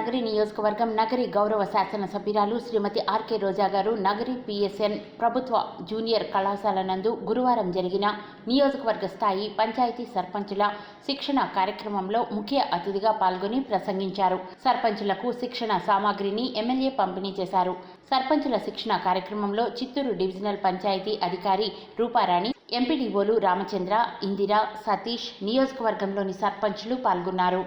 నగరి నియోజకవర్గం నగరి గౌరవ శాసనసభ్యురాలు శ్రీమతి ఆర్కే రోజా గారు నగరి పిఎస్ఎన్ ప్రభుత్వ జూనియర్ కళాశాల నందు గురువారం జరిగిన నియోజకవర్గ స్థాయి పంచాయతీ సర్పంచుల శిక్షణ కార్యక్రమంలో ముఖ్య అతిథిగా పాల్గొని ప్రసంగించారు. సర్పంచులకు శిక్షణ సామాగ్రిని ఎమ్మెల్యే పంపిణీ చేశారు. సర్పంచుల శిక్షణ కార్యక్రమంలో చిత్తూరు డివిజనల్ పంచాయతీ అధికారి రూపారాణి ఎంపీడీఓలు రామచంద్ర ఇందిర సతీష్ నియోజకవర్గంలోని సర్పంచులు పాల్గొన్నారు.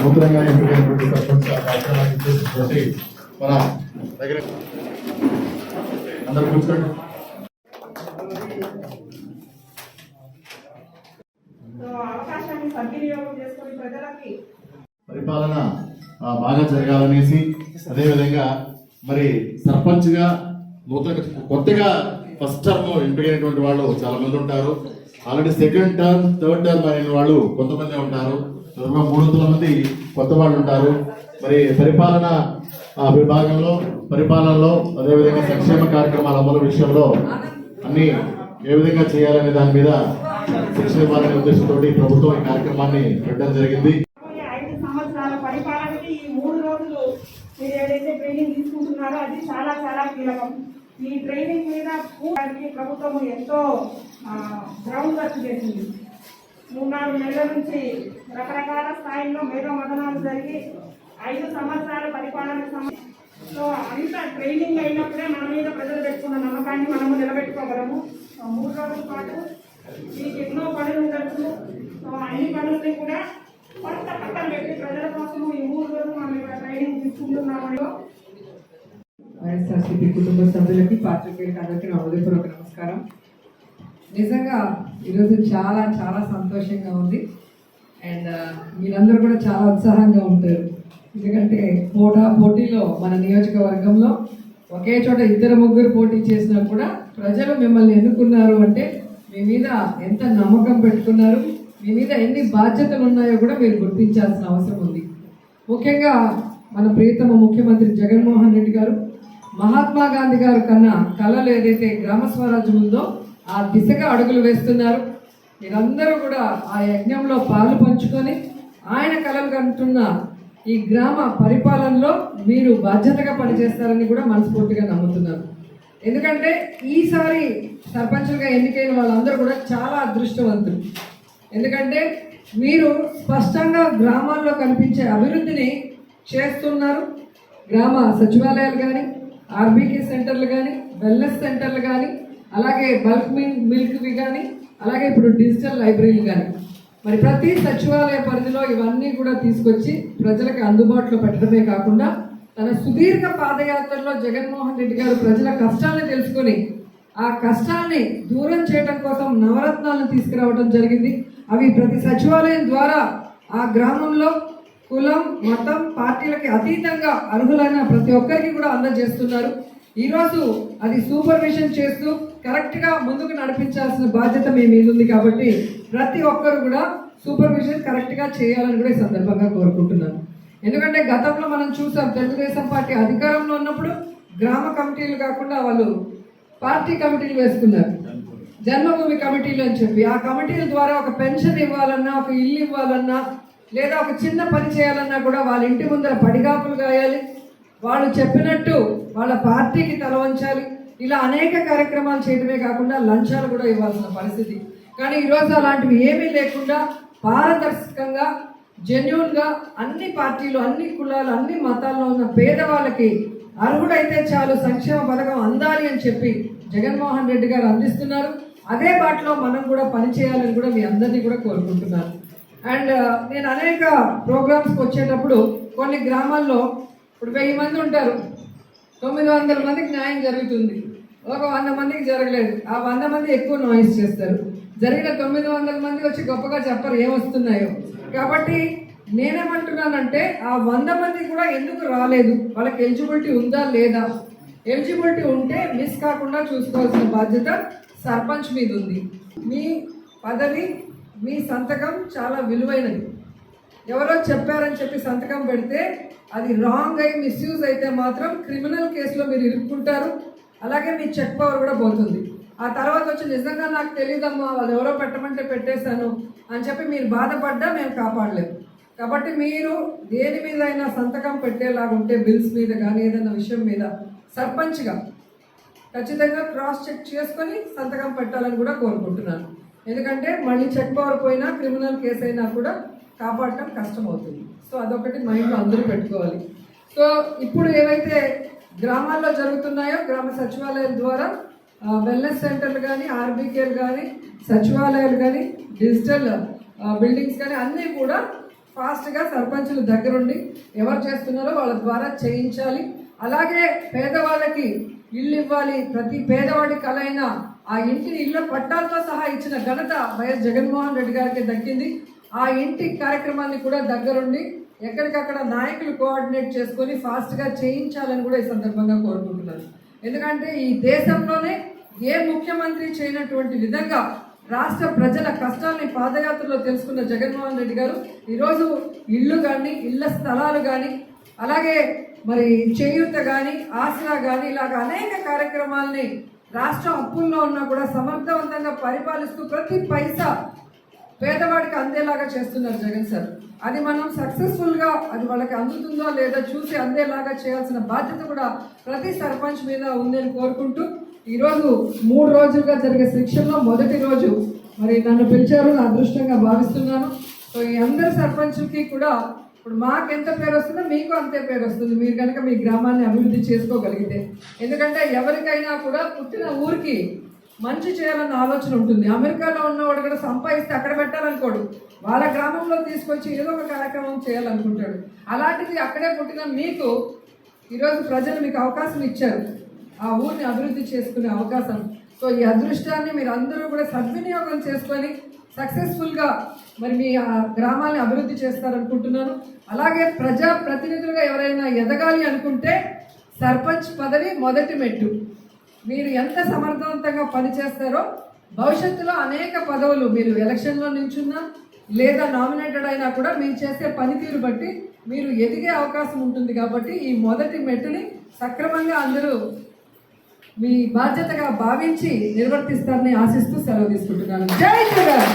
నూతనంగా ఎంపికైనటువంటి సర్పంచ్ ఆ చేసినటువంటి మన దగ్గర అందరూ కూర్చోండి. పరిపాలన బాగా జరగాలనేసి అదేవిధంగా మరి సర్పంచ్గా నూతన కొత్తగా ఫస్ట్ టర్మ్ ఎంపికైనటువంటి వాళ్ళు చాలా మంది ఉంటారు. Already second term third term అయిన వాళ్ళు కొంతమంది ఉంటారు. దాదాపుగా మూడు వందల మంది కొత్త వాళ్ళు ఉంటారు మరి పరిపాలన విభాగంలో పరిపాలనలో అదేవిధంగా సంక్షేమ కార్యక్రమాల అమలు విషయంలో అన్ని ఏ విధంగా చేయాలనే దాని మీద శిక్షణ ఇవ్వాలనే ఉద్దేశంతో ప్రభుత్వం ఈ కార్యక్రమాన్ని పెట్టడం జరిగింది. ఐదు సంవత్సరాల పరిపాలనకి ఈ మూడు రోజులు మీరు ఏదైతే ట్రైనింగ్ తీసుకుంటున్నారో అది చాలా చాలా కీలకం. ఈ ట్రైనింగ్ మీద ప్రభుత్వం ఎంతో గ్రౌండ్ వర్క్ చేసింది. మూడు నాలుగు నెలల నుంచి రకరకాల స్థాయిలో మేధో మదనాలు జరిగి ఐదు సంవత్సరాల పరిపాలన సో అంత ట్రైనింగ్ అయినప్పుడే మన మీద ప్రజలు పెట్టుకున్న నమ్మకాన్ని మనము నిలబెట్టుకోగలము. మూడు రోజుల పాటు మీకు ఎన్నో పనులు ఉండొచ్చు సో అన్ని పనుల్ని కూడా కొత్త పట్టం పెట్టి ప్రజల కోసం ఈ మూడు రోజులు మనం ఇక్కడ ట్రైనింగ్ తీసుకుంటున్నామని వైఎస్ఆర్సీపీ కుటుంబ సభ్యులకి పాత్రికేయులకి అందరికీ నా హృదయపూర్వక నమస్కారం. నిజంగా ఈరోజు చాలా చాలా సంతోషంగా ఉంది. అండ్ uh, మీరందరూ కూడా చాలా ఉత్సాహంగా ఉంటారు. ఎందుకంటే పోటా పోటీలో మన నియోజకవర్గంలో ఒకే చోట ఇద్దరు ముగ్గురు పోటీ చేసినా కూడా ప్రజలు మిమ్మల్ని ఎన్నుకున్నారు అంటే మీ మీద ఎంత నమ్మకం పెట్టుకున్నారు మీ మీద ఎన్ని బాధ్యతలు ఉన్నాయో కూడా మీరు గుర్తించాల్సిన అవసరం ఉంది. ముఖ్యంగా మన ప్రియతమ ముఖ్యమంత్రి జగన్మోహన్ రెడ్డి గారు మహాత్మా గాంధీ గారు కన్నా కళలు ఏదైతే గ్రామ స్వరాజ్యం ఉందో ఆ దిశగా అడుగులు వేస్తున్నారు. మీరందరూ కూడా ఆ యజ్ఞంలో పాలు పంచుకొని ఆయన కలలు కంటున్న ఈ గ్రామ పరిపాలనలో మీరు బాధ్యతగా పనిచేస్తారని కూడా మనస్ఫూర్తిగా నమ్ముతున్నాను. ఎందుకంటే ఈసారి సర్పంచులుగా ఎన్నికైన వాళ్ళందరూ కూడా చాలా అదృష్టవంతులు. ఎందుకంటే మీరు స్పష్టంగా గ్రామాల్లో కనిపించే అభివృద్ధిని చేస్తున్నారు. గ్రామ సచివాలయాలు కానీ ఆర్బీకే సెంటర్లు కానీ వెల్నెస్ సెంటర్లు కానీ అలాగే బల్క్ మిల్క్ మిల్క్వి కానీ అలాగే ఇప్పుడు డిజిటల్ లైబ్రరీలు కానీ మరి ప్రతి సచివాలయ పరిధిలో ఇవన్నీ కూడా తీసుకొచ్చి ప్రజలకు అందుబాటులో పెట్టడమే కాకుండా తన సుదీర్ఘ పాదయాత్రలో జగన్మోహన్ రెడ్డి గారు ప్రజల కష్టాలను తెలుసుకొని ఆ కష్టాన్ని దూరం చేయడం కోసం నవరత్నాలను తీసుకురావడం జరిగింది. అవి ప్రతి సచివాలయం ద్వారా ఆ గ్రామంలో కులం మతం పార్టీలకి అతీతంగా అర్హులైన ప్రతి ఒక్కరికి కూడా అందజేస్తున్నారు. ఈరోజు అది సూపర్విజన్ చేస్తూ కరెక్ట్గా ముందుకు నడిపించాల్సిన బాధ్యత మీ మీద ఉంది కాబట్టి ప్రతి ఒక్కరు కూడా సూపర్విజన్ కరెక్ట్గా చేయాలని కూడా ఈ సందర్భంగా కోరుకుంటున్నాను. ఎందుకంటే గతంలో మనం చూసాం తెలుగుదేశం పార్టీ అధికారంలో ఉన్నప్పుడు గ్రామ కమిటీలు కాకుండా వాళ్ళు పార్టీ కమిటీలు వేసుకున్నారు. జన్మభూమి కమిటీలు అని చెప్పి. ఆ కమిటీల ద్వారా ఒక పెన్షన్ ఇవ్వాలన్నా ఒక ఇల్లు ఇవ్వాలన్నా లేదా ఒక చిన్న పని చేయాలన్నా కూడా వాళ్ళ ఇంటి ముందర పడిగాపులు గాయాలి. వాళ్ళు చెప్పినట్టు వాళ్ళ పార్టీకి తల వంచాలి. ఇలా అనేక కార్యక్రమాలు చేయడమే కాకుండా లంచాలు కూడా ఇవ్వాల్సిన పరిస్థితి. కానీ ఈరోజు అలాంటివి ఏమీ లేకుండా పారదర్శకంగా జెన్యున్గా అన్ని పార్టీలు అన్ని కులాలు అన్ని మతాల్లో ఉన్న పేదవాళ్ళకి అర్హుడైతే చాలు సంక్షేమ పథకం అందాలి అని చెప్పి జగన్మోహన్ రెడ్డి గారు అందిస్తున్నారు. అదే బాటలో మనం కూడా పనిచేయాలని కూడా మీ అందరినీ కూడా కోరుకుంటున్నాను. అండ్ నేను అనేక ప్రోగ్రామ్స్కి వచ్చేటప్పుడు కొన్ని గ్రామాల్లో ఇప్పుడు వెయ్యి మంది ఉంటారు. తొమ్మిది వందల మందికి న్యాయం జరుగుతుంది. ఒక వంద మందికి జరగలేదు. ఆ వంద మంది ఎక్కువ నాయిస్ చేస్తారు. జరిగిన తొమ్మిది వందల మంది వచ్చి గొప్పగా చెప్పరు ఏమొస్తున్నాయో. కాబట్టి నేనేమంటున్నానంటే ఆ వంద మంది కూడా ఎందుకు రాలేదు? వాళ్ళకి ఎలిజిబిలిటీ ఉందా లేదా? ఎలిజిబిలిటీ ఉంటే మిస్ కాకుండా చూసుకోవాల్సిన బాధ్యత సర్పంచ్ మీద ఉంది. మీ పదవి మీ సంతకం చాలా విలువైనది. ఎవరో చెప్పారని చెప్పి సంతకం పెడితే అది రాంగ్ అయి మిస్యూజ్ అయితే మాత్రం క్రిమినల్ కేసులో మీరు ఇరుక్కుంటారు. అలాగే మీ చెక్ పవర్ కూడా పోతుంది. ఆ తర్వాత వచ్చి నిజంగా నాకు తెలియదమ్మా వాళ్ళు ఎవరో పెట్టమంటే పెట్టేశాను అని చెప్పి మీరు బాధపడ్డా మేము కాపాడలేము. కాబట్టి మీరు దేని మీద అయినా సంతకం పెట్టేలాగా ఉంటే బిల్స్ మీద కానీ ఏదైనా విషయం మీద సర్పంచ్గా ఖచ్చితంగా క్రాస్ చెక్ చేసుకొని సంతకం పెట్టాలని కూడా కోరుకుంటున్నాను. ఎందుకంటే మళ్ళీ చెక్ పవర్ పోయినా క్రిమినల్ కేసు అయినా కూడా కాపాడటం కష్టం అవుతుంది సో అదొకటి మైండ్లో అందరూ పెట్టుకోవాలి. సో ఇప్పుడు ఏవైతే గ్రామాల్లో జరుగుతున్నాయో గ్రామ సచివాలయాల ద్వారా వెల్నెస్ సెంటర్లు కానీ ఆర్బీకేలు కానీ సచివాలయాలు కానీ డిజిటల్ బిల్డింగ్స్ కానీ అన్నీ కూడా ఫాస్ట్గా సర్పంచుల దగ్గరుండి ఎవరు చేస్తున్నారో వాళ్ళ ద్వారా చేయించాలి. అలాగే పేదవాళ్ళకి ఇల్లు ఇవ్వాలి. ప్రతి పేదవాడి కలైన ఆ ఇంటిని ఇళ్ళ పట్టాలతో సహా ఇచ్చిన ఘనత వైఎస్ జగన్మోహన్ రెడ్డి గారికి దక్కింది. ఆ ఇంటి కార్యక్రమాన్ని కూడా దగ్గరుండి ఎక్కడికక్కడ నాయకులు కోఆర్డినేట్ చేసుకొని ఫాస్ట్గా చేయించాలని కూడా ఈ సందర్భంగా కోరుకుంటున్నాను. ఎందుకంటే ఈ దేశంలోనే ఏ ముఖ్యమంత్రి చేయనటువంటి విధంగా రాష్ట్ర ప్రజల కష్టాన్ని పాదయాత్రలో తెలుసుకున్న జగన్మోహన్ రెడ్డి గారు ఈరోజు ఇల్లు కానీ ఇళ్ళ స్థలాలు కానీ అలాగే మరి చేయూత కానీ ఆసరా కానీ ఇలాగ అనేక కార్యక్రమాల్ని రాష్ట్రం అప్పుల్లో ఉన్నా కూడా సమర్థవంతంగా పరిపాలిస్తూ ప్రతి పైసా పేదవాడికి అందేలాగా చేస్తున్నారు జగన్ సార్. అది మనం సక్సెస్ఫుల్గా అది వాళ్ళకి అందుతుందో లేదో చూసి అందేలాగా చేయాల్సిన బాధ్యత కూడా ప్రతి సర్పంచ్ మీద ఉందని కోరుకుంటూ ఈరోజు మూడు రోజులుగా జరిగే శిక్షణలో మొదటి రోజు మరి నన్ను పిలిచారు నా అదృష్టంగా భావిస్తున్నాను. సో ఈ అందరి సర్పంచ్కి కూడా ఇప్పుడు మాకు ఎంత పేరు వస్తుందో మీకు అంతే పేరు వస్తుంది. మీరు కనుక మీ గ్రామాన్ని అభివృద్ధి చేసుకోగలిగితే. ఎందుకంటే ఎవరికైనా కూడా పుట్టిన ఊరికి మంచి చేయాలన్న ఆలోచన ఉంటుంది. అమెరికాలో ఉన్నవాడు కూడా సంపాదిస్తే అక్కడ పెట్టాలనుకోడు. వాళ్ళ గ్రామంలో తీసుకొచ్చి ఏదో ఒక కార్యక్రమం చేయాలనుకుంటాడు. అలాంటిది అక్కడే పుట్టిన మీకు ఈరోజు ప్రజలు మీకు అవకాశం ఇచ్చారు. ఆ ఊరిని అభివృద్ధి చేసుకునే అవకాశం. సో ఈ అదృష్టాన్ని మీరు అందరూ కూడా సద్వినియోగం చేసుకొని సక్సెస్ఫుల్గా మరి మీ గ్రామాన్ని అభివృద్ధి చేస్తారనుకుంటున్నాను. అలాగే ప్రజా ప్రతినిధులుగా ఎవరైనా ఎదగాలి అనుకుంటే సర్పంచ్ పదవి మొదటి మెట్టు. మీరు ఎంత సమర్థవంతంగా పనిచేస్తారో భవిష్యత్తులో అనేక పదవులు మీరు ఎలక్షన్లో నించున్నా లేదా నామినేటెడ్ అయినా కూడా మీరు చేసే పనితీరు బట్టి మీరు ఎదిగే అవకాశం ఉంటుంది కాబట్టి ఈ మొదటి మెట్టుని సక్రమంగా అందరూ మీ బాధ్యతగా భావించి నిర్వర్తిస్తారని ఆశిస్తూ సెలవు తీసుకుంటున్నాను. జై జగన్!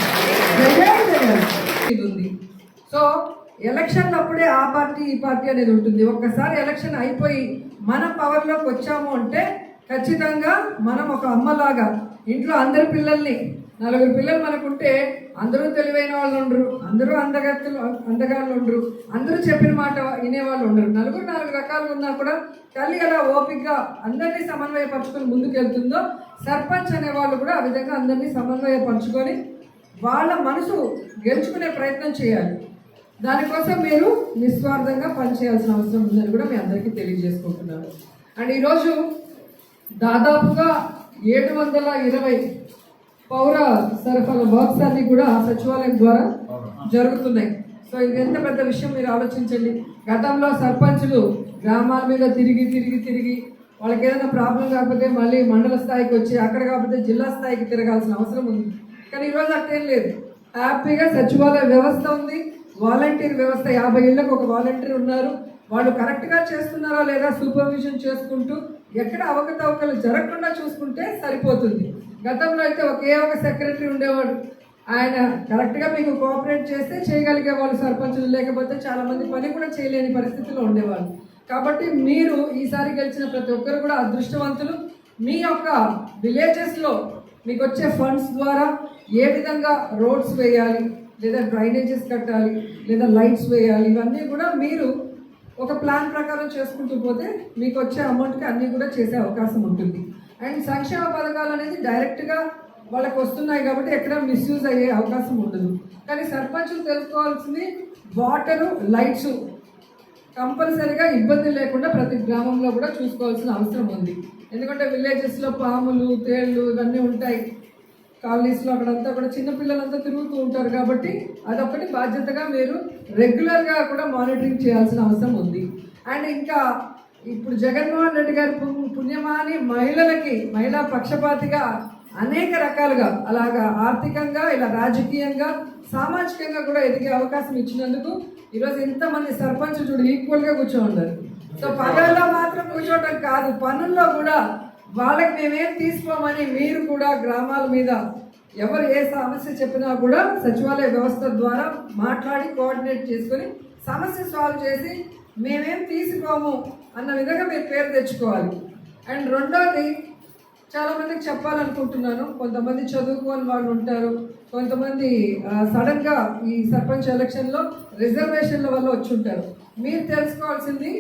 జై జగన్! ఇది ఉంది. సో ఎలక్షన్ అప్పుడే ఆ పార్టీ ఈ పార్టీ అనేది ఉంటుంది. ఒక్కసారి ఎలక్షన్ అయిపోయి మన పవర్లోకి వచ్చాము అంటే ఖచ్చితంగా మనం ఒక అమ్మలాగా ఇంట్లో అందరి పిల్లల్ని నలుగురు పిల్లలు మనకుంటే అందరూ తెలివైన వాళ్ళు ఉండరు అందరూ అందగత్తులు అందగాళ్ళు ఉండరు అందరూ చెప్పిన మాట వినేవాళ్ళు ఉండరు. నలుగురు నాలుగు రకాలు ఉన్నా కూడా తల్లి ఎలా ఓపికగా అందరినీ సమన్వయపరచుకొని ముందుకెళ్తుందో సర్పంచ్ అనే వాళ్ళు కూడా ఆ విధంగా అందరినీ సమన్వయపరచుకొని వాళ్ళ మనసు గెలుచుకునే ప్రయత్నం చేయాలి. దానికోసం మీరు నిస్వార్థంగా పనిచేయాల్సిన అవసరం ఉందని కూడా మీ అందరికీ తెలియజేసుకుంటున్నాను. అండ్ ఈరోజు దాదాపుగా ఏడు వందల ఇరవై పౌర సరఫరా వర్క్స్ అన్ని కూడా సచివాలయం ద్వారా జరుగుతున్నాయి. సో ఇది ఎంత పెద్ద విషయం మీరు ఆలోచించండి. గతంలో సర్పంచులు గ్రామాల మీద తిరిగి తిరిగి తిరిగి వాళ్ళకి ఏదైనా ప్రాబ్లం కాకపోతే మళ్ళీ మండల స్థాయికి వచ్చి అక్కడ కాకపోతే జిల్లా స్థాయికి తిరగాల్సిన అవసరం ఉంది. కానీ ఈరోజు అట్టేం లేదు. హ్యాపీగా సచివాలయ వ్యవస్థ ఉంది. వాలంటీర్ వ్యవస్థ యాభై ఏళ్ళకు ఒక వాలంటీర్ ఉన్నారు. వాళ్ళు కరెక్ట్గా చేస్తున్నారా లేదా సూపర్విజన్ చేసుకుంటూ ఎక్కడ అవకతవకలు జరగకుండా చూసుకుంటే సరిపోతుంది. గతంలో అయితే ఒకే ఒక సెక్రటరీ ఉండేవాడు. ఆయన కరెక్ట్గా మీకు కోఆపరేట్ చేస్తే చేయగలిగే వాళ్ళు సర్పంచులు లేకపోతే చాలా మంది పని కూడా చేయలేని పరిస్థితిలో ఉండేవాళ్ళు. కాబట్టి మీరు ఈసారి గెలిచిన ప్రతి ఒక్కరు కూడా అదృష్టవంతులు. మీ యొక్క విలేజెస్లో మీకు వచ్చే ఫండ్స్ ద్వారా ఏ విధంగా రోడ్స్ వేయాలి లేదా డ్రైనేజెస్ కట్టాలి లేదా లైట్స్ వేయాలి ఇవన్నీ కూడా మీరు ఒక ప్లాన్ ప్రకారం చేసుకుంటూ పోతే మీకు వచ్చే అమౌంట్కి అన్నీ కూడా చేసే అవకాశం ఉంటుంది. అండ్ సంక్షేమ పథకాలు అనేది డైరెక్ట్గా వాళ్ళకి వస్తున్నాయి కాబట్టి ఎక్కడ మిస్యూజ్ అయ్యే అవకాశం ఉండదు. కానీ సర్పంచులు తెలుసుకోవాల్సింది వాటరు లైట్స్ కంపల్సరిగా ఇబ్బంది లేకుండా ప్రతి గ్రామంలో కూడా చూసుకోవాల్సిన అవసరం ఉంది. ఎందుకంటే విలేజెస్లో పాములు తేళ్ళు ఇవన్నీ ఉంటాయి. కాలనీస్లో అక్కడంతా కూడా చిన్నపిల్లలంతా తిరుగుతూ ఉంటారు కాబట్టి అదొకటి బాధ్యతగా మీరు రెగ్యులర్గా కూడా మానిటరింగ్ చేయాల్సిన అవసరం ఉంది. అండ్ ఇంకా ఇప్పుడు జగన్మోహన్ రెడ్డి గారి పుణ్యమాని మహిళలకి మహిళా పక్షపాతిగా అనేక రకాలుగా అలాగా ఆర్థికంగా ఇలా రాజకీయంగా సామాజికంగా కూడా ఎదిగే అవకాశం ఇచ్చినందుకు ఈరోజు ఇంతమంది సర్పంచ్ చూడు ఈక్వల్గా కూర్చో ఉన్నారు సో పగల్లో మాత్రం కూర్చోవటం కాదు పనుల్లో కూడా వాళ్ళకి మేమేం తీసుకోమని మీరు కూడా గ్రామాల మీద ఎవరు ఏ సమస్య చెప్పినా కూడా సచివాలయ వ్యవస్థ ద్వారా మాట్లాడి కోఆర్డినేట్ చేసుకొని సమస్య సాల్వ్ చేసి మేమేం తీసుకోము అన్న విధంగా మీరు పేరు తెచ్చుకోవాలి. అండ్ రెండోది చాలామందికి చెప్పాలనుకుంటున్నాను. కొంతమంది చదువుకోని వాళ్ళు ఉంటారు. కొంతమంది సడన్గా ఈ సర్పంచ్ ఎలక్షన్లో రిజర్వేషన్ల వల్ల వచ్చి ఉంటారు. మీరు తెలుసుకోవాల్సింది